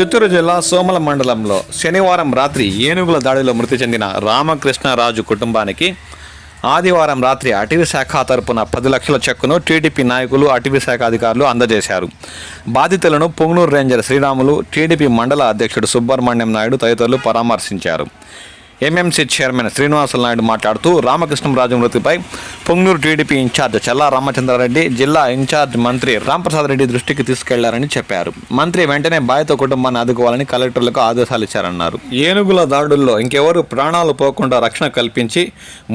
చిత్తూరు జిల్లా సోమల మండలంలో శనివారం రాత్రి ఏనుగుల దాడిలో మృతి చెందిన రామకృష్ణరాజు కుటుంబానికి ఆదివారం రాత్రి అటవీ శాఖ తరపున పది లక్షల చెక్కును టీడీపీ నాయకులు అటవీ శాఖ అధికారులు అందజేశారు. బాధితులను పొంగనూరు రేంజర్ శ్రీరాములు టీడీపీ మండల అధ్యక్షుడు సుబ్రహ్మణ్యం నాయుడు తదితరులు పరామర్శించారు. ఎంఎంసీ చైర్మన్ శ్రీనివాసులు నాయుడు మాట్లాడుతూ రామకృష్ణరాజు మృతిపై పొంగనూరు టీడీపీ ఇన్ఛార్జ్ చల్లా రామచంద్రారెడ్డి జిల్లా ఇన్ఛార్జ్ మంత్రి రాంప్రసాద్ రెడ్డి దృష్టికి తీసుకెళ్ళారని చెప్పారు. మంత్రి వెంటనే బాధిత కుటుంబాన్ని ఆదుకోవాలని కలెక్టర్లకు ఆదేశాలు ఇచ్చారన్నారు. ఏనుగుల దాడుల్లో ఇంకెవరు ప్రాణాలు పోకుండా రక్షణ కల్పించి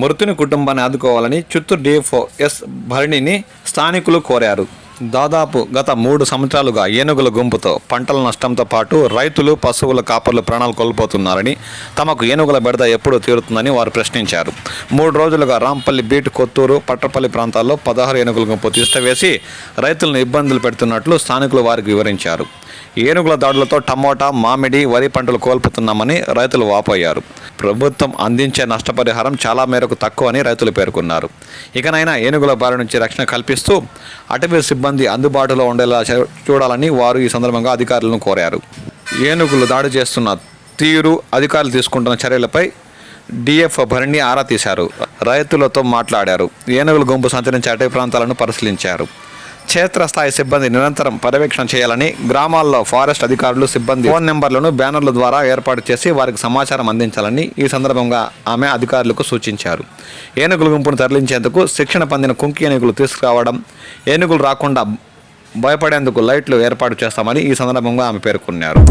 మృతుని కుటుంబాన్ని ఆదుకోవాలని చిత్తూరు డిఎఫ్ఓ ఎస్ భరణిని స్థానికులు కోరారు. దాదాపు గత మూడు సంవత్సరాలుగా ఏనుగుల గుంపుతో పంటల నష్టంతో పాటు రైతులు పశువుల కాపర్లు ప్రాణాలు కోల్పోతున్నారని తమకు ఏనుగుల బెడద ఎప్పుడు తీరుతుందని వారు ప్రశ్నించారు. మూడు రోజులుగా రాంపల్లి బీట్ కొత్తూరు పట్టపల్లి ప్రాంతాల్లో పదహారు ఏనుగుల గుంపు తీసివేసి రైతులను ఇబ్బందులు పెడుతున్నట్లు స్థానికులు వారికి వివరించారు. ఏనుగుల దాడులతో టమోటా మామిడి వరి పంటలు కోల్పోతున్నామని రైతులు వాపోయారు. ప్రభుత్వం అందించే నష్టపరిహారం చాలా మేరకు తక్కువని రైతులు పేర్కొన్నారు. ఇకనైనా ఏనుగుల బారి నుంచి రక్షణ కల్పిస్తూ అటవీ సిబ్బంది అందుబాటులో ఉండేలా చూడాలని వారు ఈ సందర్భంగా అధికారులను కోరారు. ఏనుగులు దాడి చేస్తున్న తీరు అధికారులు తీసుకుంటున్న చర్యలపై డిఎఫ్ భరణి ఆరా తీశారు. రైతులతో మాట్లాడారు. ఏనుగుల గుంపు సంచరించే అటవీ ప్రాంతాలను పరిశీలించారు. క్షేత్రస్థాయి సిబ్బంది నిరంతరం పర్యవేక్షణ చేయాలని గ్రామాల్లో ఫారెస్ట్ అధికారులు సిబ్బంది ఫోన్ నెంబర్లను బ్యానర్ల ద్వారా ఏర్పాటు చేసి వారికి సమాచారం అందించాలని ఈ సందర్భంగా ఆమె అధికారులకు సూచించారు. ఏనుగుల గుంపును తరలించేందుకు శిక్షణ పొందిన కుంకి ఏనుగులు తీసుకురావడం ఏనుగులు రాకుండా భయపడేందుకు లైట్లు ఏర్పాటు చేస్తామని ఈ సందర్భంగా ఆమె పేర్కొన్నారు.